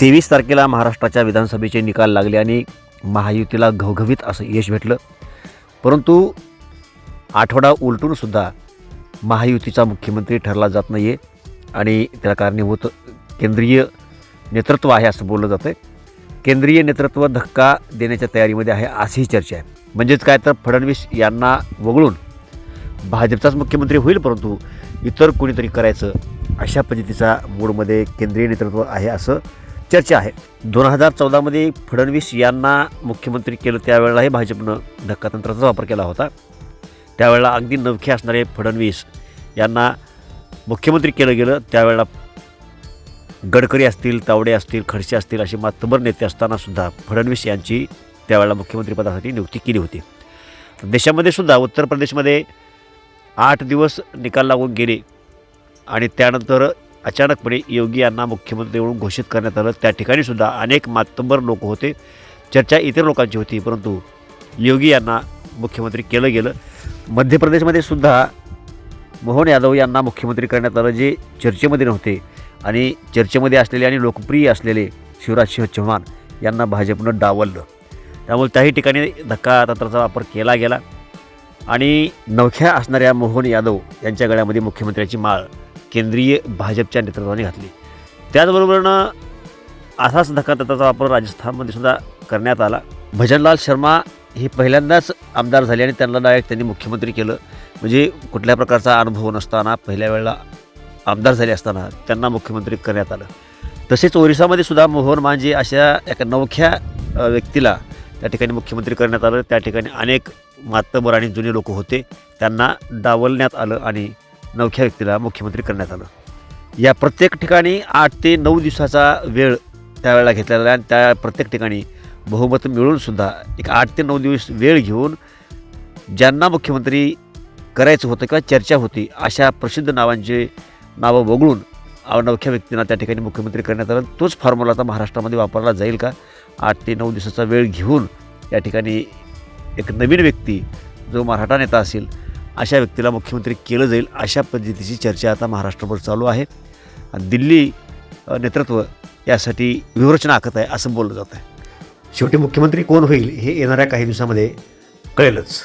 तेवीस तारखेला महाराष्ट्राच्या विधानसभेचे निकाल लागले आणि महायुतीला घवघवीत असं यश भेटलं. परंतु आठवडा उलटूनसुद्धा महायुतीचा मुख्यमंत्री ठरला जात नाही आहे आणि त्याला कारणीभूत केंद्रीय नेतृत्व आहे असं बोललं जातं आहे केंद्रीय नेतृत्व धक्का देण्याच्या तयारीमध्ये आहे अशीही चर्चा आहे. म्हणजेच काय तर फडणवीस यांना वगळून भाजपचाच मुख्यमंत्री होईल परंतु इतर कोणीतरी करायचं अशा पद्धतीचा मूडमध्ये केंद्रीय नेतृत्व आहे असं चर्चा आहे. दोन हजार चौदामध्ये फडणवीस यांना मुख्यमंत्री केलं त्यावेळेलाही भाजपनं धक्कातंत्राचा वापर केला होता. त्यावेळेला अगदी नवखे असणारे फडणवीस यांना मुख्यमंत्री केलं गेलं. त्यावेळेला गडकरी असतील तावडे असतील खडसे असतील असे मातबर नेते असतानासुद्धा फडणवीस यांची त्यावेळेला मुख्यमंत्रीपदासाठी नियुक्ती केली होती. देशामध्ये सुद्धा उत्तर प्रदेशमध्ये आठ दिवस निकाल लागून गेले आणि त्यानंतर अचानकपणे योगी यांना मुख्यमंत्री म्हणून घोषित करण्यात आलं. त्या ठिकाणी सुद्धा अनेक मातंबर लोक होते. चर्चा इतर लोकांची होती परंतु योगी यांना मुख्यमंत्री केलं गेलं. मध्य प्रदेशमध्ये सुद्धा मोहन यादव यांना मुख्यमंत्री करण्यात आलं जे चर्चेमध्ये नव्हते आणि चर्चेमध्ये असलेले आणि लोकप्रिय असलेले शिवराज सिंह चौहान यांना भाजपनं डावललं. त्यामुळे त्याही ठिकाणी धक्का तंत्राचा वापर केला गेला. आणि नवख्या असणाऱ्या मोहन यादव यांच्या गळ्यामध्ये मुख्यमंत्र्याची माळ केंद्रीय भाजपच्या नेतृत्वाने घातली. त्याचबरोबरनं असाच धक्कातंत्राचा वापर राजस्थानमध्ये सुद्धा करण्यात आला. भजनलाल शर्मा हे पहिल्यांदाच आमदार झाले आणि त्यांना डायरेक्ट त्यांनी मुख्यमंत्री केलं. म्हणजे कुठल्या प्रकारचा अनुभव नसताना पहिल्या वेळेला आमदार झाले असताना त्यांना मुख्यमंत्री करण्यात आलं. तसेच ओरिसामध्ये सुद्धा मोहन मांझे अशा एका नवख्या व्यक्तीला त्या ठिकाणी मुख्यमंत्री करण्यात आलं. त्या ठिकाणी अनेक मातबर आणि जुने लोक होते. त्यांना डावलण्यात आलं आणि नवख्या व्यक्तीला मुख्यमंत्री करण्यात आलं. या प्रत्येक ठिकाणी आठ ते नऊ दिवसाचा वेळ त्यावेळेला घेतलेला आहे आणि त्या प्रत्येक ठिकाणी बहुमत मिळूनसुद्धा एक आठ ते नऊ दिवस वेळ घेऊन ज्यांना मुख्यमंत्री करायचं होतं किंवा चर्चा होती अशा प्रसिद्ध नावांचे नावं वगळून नवख्या व्यक्तींना त्या ठिकाणी मुख्यमंत्री करण्यात आलं. तोच फॉर्म्युला आता महाराष्ट्रामध्ये वापरला जाईल का? आठ ते नऊ दिवसाचा वेळ घेऊन या ठिकाणी एक नवीन व्यक्ती जो मराठा नेता असेल अशा व्यक्तीला मुख्यमंत्री केलं जाईल अशा पद्धतीची चर्चा आता महाराष्ट्रभर चालू आहे. आणि दिल्ली नेतृत्व यासाठी विवरचना आखत आहे असं बोललं जात आहे. शेवटी मुख्यमंत्री कोण होईल हे येणाऱ्या काही दिवसामध्ये कळेलच.